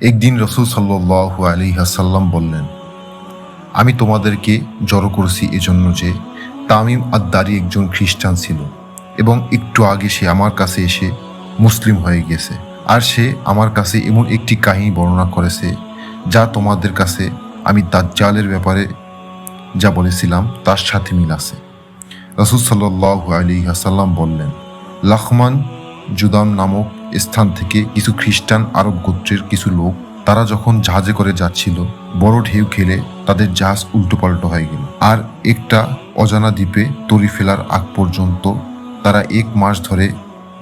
একদিন রসুল সাল্লাহ আলী হাসাল্লাম বললেন, আমি তোমাদেরকে জড়ো করছি এজন্য যে তামিম আদ্দারি একজন খ্রিস্টান ছিল এবং একটু আগে সে আমার কাছে এসে মুসলিম হয়ে গেছে আর সে আমার কাছে এমন একটি কাহিনী বর্ণনা করেছে যা তোমাদের কাছে আমি দাজ্জালের ব্যাপারে যা বলেছিলাম তার সাথে মিল আছে। রসুল সাল্লাহ আলী হাসাল্লাম বললেন, লখমান জুদাম নামক স্থান থেকে কিছু খ্রিস্টান আরব গোত্রের কিছু লোক, তারা যখন জাহাজে করে যাচ্ছিল, বড় ঢেউ খেলে তাদের জাহাজ উল্টোপাল্টো হয়ে গেল। আর একটা অজানা দ্বীপে তরি ফেলার আগ পর্যন্ত তারা এক মাস ধরে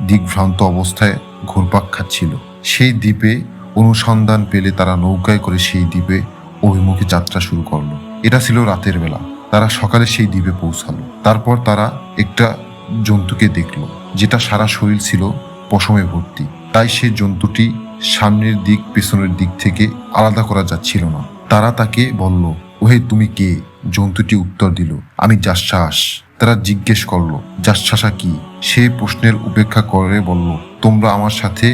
দিগ্ভ্রান্ত অবস্থায় ঘুরপাক খাচ্ছিল। সেই দ্বীপে অনুসন্ধান পেলে তারা নৌকায় করে সেই দ্বীপে অভিমুখে যাত্রা শুরু করল। এটা ছিল রাতের বেলা। তারা সকালে সেই দ্বীপে পৌঁছালো। তারপর তারা একটা জন্তুকে দেখল, যেটা সারা শরীর ছিল পশমে ভর্তি। তাই সে জন্তুটি সামনের দিক, পেছনের দিক থেকে আলাদা করা যাচ্ছিল না। তারা তাকে বলল, ওহে, তুমি কে? জন্তুটি উত্তর দিল, আমি জাশ্বাস তারা জিজ্ঞেস করল জাশ্বাসা কি? সেই প্রশ্নের উপেক্ষা করে বলল, তোমরা আমার সাথে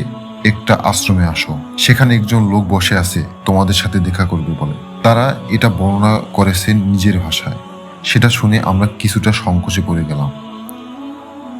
একটা আশ্রমে আসো। সেখানে একজন লোক বসে আছে, তোমাদের সাথে দেখা করবে বলে। তারা এটা বর্ণনা করেছে নিজের ভাষায়। সেটা শুনে আমরা কিছুটা সংকোচে পড়ে গেলাম।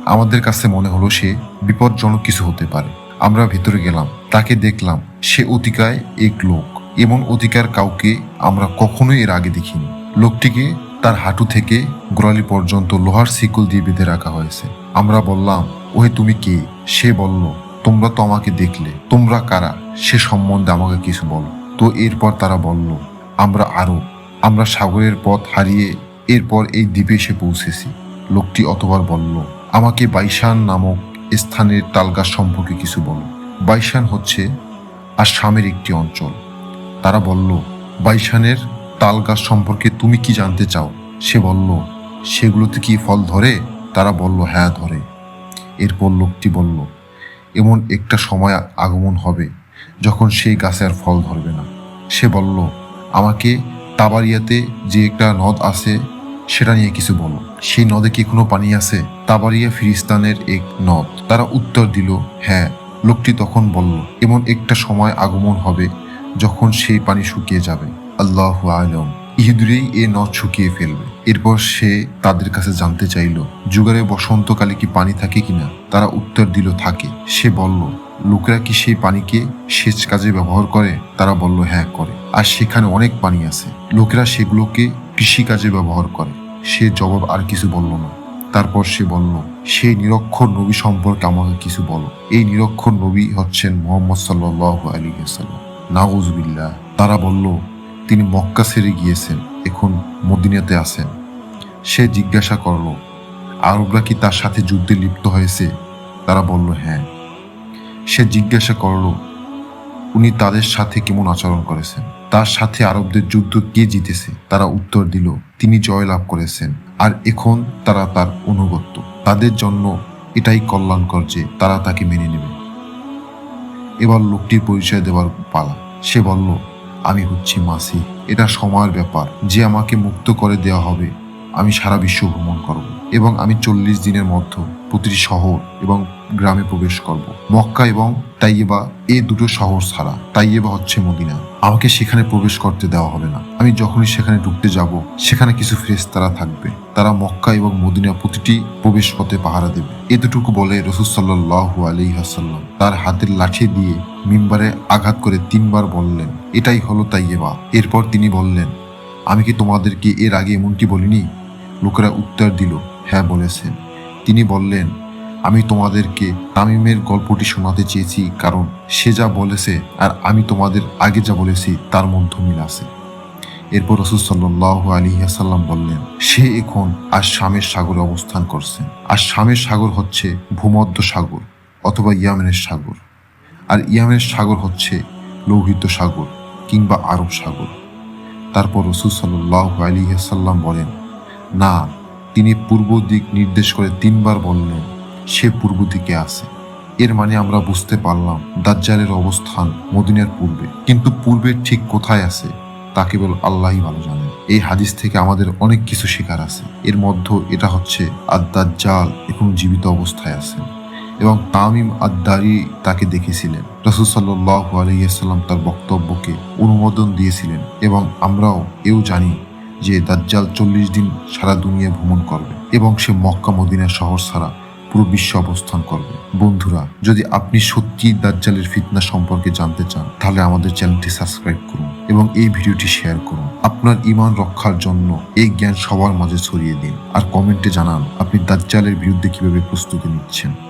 আমাদের কাছে মনে হলো সে বিপজ্জনক কিছু হতে পারে। আমরা ভিতরে গেলাম, তাকে দেখলাম। সে অতিকায় এক লোক। এমন অধিকার কাউকে আমরা কখনোই এর আগে দেখিনি। লোকটিকে তার হাঁটু থেকে গোড়ালি পর্যন্ত লোহার শিকল দিয়ে বেঁধে রাখা হয়েছে। আমরা বললাম, ওহে, তুমি কে? সে বলল, তোমরা তো আমাকে দেখলে। তোমরা কারা? সে সম্বন্ধে আমাকে কিছু বলো। তো এরপর তারা বলল, আমরা আরও। আমরা সাগরের পথ হারিয়ে এরপর এই দ্বীপে এসে পৌঁছেছি। লোকটি অতবার বলল আমাকে বাইশান নামক স্থানের তালগাছ সম্পর্কে কিছু বলো। বাইশান হচ্ছে আসামের একটি অঞ্চল। তারা বলল, বাইশানের তালগাছ সম্পর্কে তুমি কি জানতে চাও? সে বলল, সেগুলোতে কি ফল ধরে? তারা বলল হ্যাঁ ধরে। এরপর লোকটি বলল, এমন একটা সময় আগমন হবে যখন সেই গাছে আর ফল ধরবে না। সে বলল, আমাকে তাবারিয়াতে যে একটা নদ আছে সেটা নিয়ে কিছু বলো। সেই নদে কি কোনো পানি আছে? তাবারিয়া ফিরিস্তানের এক নদ। তারা উত্তর দিল হ্যাঁ। লোকটি তখন বলল, এমন একটা সময় আগমন হবে যখন সেই পানি শুকিয়ে যাবে। আল্লাহ আলম। ইহুদুরেই এ নদ শুকিয়ে ফেলবে। এরপর সে তাদের কাছে জানতে চাইল, যুগারে বসন্তকালে কি পানি থাকে কিনা? তারা উত্তর দিল, থাকে। সে বলল, লোকেরা কি সেই পানিকে সেচ কাজে ব্যবহার করে? তারা বলল হ্যাঁ করে। আর সেখানে অনেক পানি আছে। লোকেরা সেগুলোকে কৃষি কাজে ব্যবহার করে। সে জবাব আর কিছু বলল না। তারপর সে বলল সেই নিরক্ষর নবী সম্পর্কে আমাকে কিছু বলো। এই নিরক্ষর নবী হচ্ছেন মোহাম্মদ সাল্লাহ আলী সাল্লাম নাউজবিল্লাহ তারা বলল, তিনি মক্কা ছেড়ে গিয়েছেন, এখন মদিনাতে আছেন। সে জিজ্ঞাসা করল, আরবরা কি তার সাথে যুদ্ধে লিপ্ত হয়েছে? তারা বলল হ্যাঁ। সে জিজ্ঞাসা করল, উনি তাদের সাথে কেমন আচরণ করেছেন? তার সাথে আরবদের যুদ্ধ কে জিতেছে? তারা উত্তর দিল, তিনি জয়লাভ করেছেন। আর এখন তারা তার অনুগত্য। তাদের জন্য এটাই কল্যাণকর যে তারা তাকে মেনে নেবে। এবার লোকটির পরিচয় দেওয়ার পালা। সে বলল, আমি হচ্ছি মাসি এটা সময়ের ব্যাপার। যে আমাকে মুক্ত করে দেওয়া হবে, আমি সারা বিশ্ব ভ্রমণ করব এবং আমি চল্লিশ দিনের মধ্যে প্রতিটি শহর এবং গ্রামে প্রবেশ করব। মক্কা এবং তাইয়েবা, এ দুটো শহর ছাড়া। তাইয়েবা হচ্ছে মদিনা। আমাকে সেখানে প্রবেশ করতে দেওয়া হবে না। আমি যখনই সেখানে ঢুকতে যাব, সেখানে কিছু ফেরেশতারা থাকবে। তারা মক্কা এবং মদিনা প্রতিটি প্রবেশ পথে পাহারা দেবে। এতটুকু বলে রসুল সাল্লাহ আলী হাসাল্লাম তার হাতের লাঠি দিয়ে মিম্বারে আঘাত করে তিনবার বললেন, এটাই হলো তাই তাইয়েবা এরপর তিনি বললেন, আমি কি তোমাদেরকে এর আগে এমনটি বলিনি? লোকেরা উত্তর দিল হ্যাঁ বলেছেন। তিনি বললেন আমি তোমাদেরকে তামিমের গল্পটি শোনাতে চেয়েছি, কারণ সে যা বলেছে আর আমি তোমাদের আগে যা বলেছি, তার মধ্যে মিল আছে। এরপর রসুল সাল্লাহ আলী সাল্লাম বললেন, সে এখন আর শামের সাগরে অবস্থান করছে। আর শামের সাগর হচ্ছে ভূমধ্য সাগর অথবা ইয়ামেনের সাগর, আর ইয়ামেনের সাগর হচ্ছে লৌহিত সাগর কিংবা আরব সাগর। তারপর রসুল সাল্লাহ আলী সাল্লাম বলেন, না, তিনি পূর্ব দিক নির্দেশ করে তিনবার বললেন সে পূর্ব দিকে আছে। এর মানে আমরা বুঝতে পারলাম দাজ্জালের অবস্থান মদিনার পূর্বে। কিন্তু পূর্বের ঠিক কোথায় আছে, তা কেবল আল্লাহই ভালো জানেন। এই হাদিস থেকে আমাদের অনেক কিছু শেখার আছে। এর মধ্যে এটা হচ্ছে আর দাজ্জাল এখন জীবিত অবস্থায় আছেন এবং তামিম আদ্দারি তাকে দেখেছিলেন। রসুল সাল্লাহ আলহিহাল্লাম তার বক্তব্যকে অনুমোদন দিয়েছিলেন এবং আমরাও এও জানি যে দাজ্জাল চল্লিশ দিন সারা দুনিয়া ভ্রমণ করবে এবং সে মক্কা মদিনা শহর ছাড়া পুরো বিশ্ব অবস্থান করবে। বন্ধুরা, যদি আপনি সত্যি দাজ্জালের ফিতনা সম্পর্কে জানতে চান, তাহলে আমাদের চ্যানেলটি সাবস্ক্রাইব করুন এবং এই ভিডিওটি শেয়ার করুন। আপনার ইমান রক্ষার জন্য এই জ্ঞান সবার মাঝে ছড়িয়ে দিন। আর কমেন্টে জানান, আপনি দাজ্জালের বিরুদ্ধে কীভাবে প্রস্তুতি নিচ্ছেন।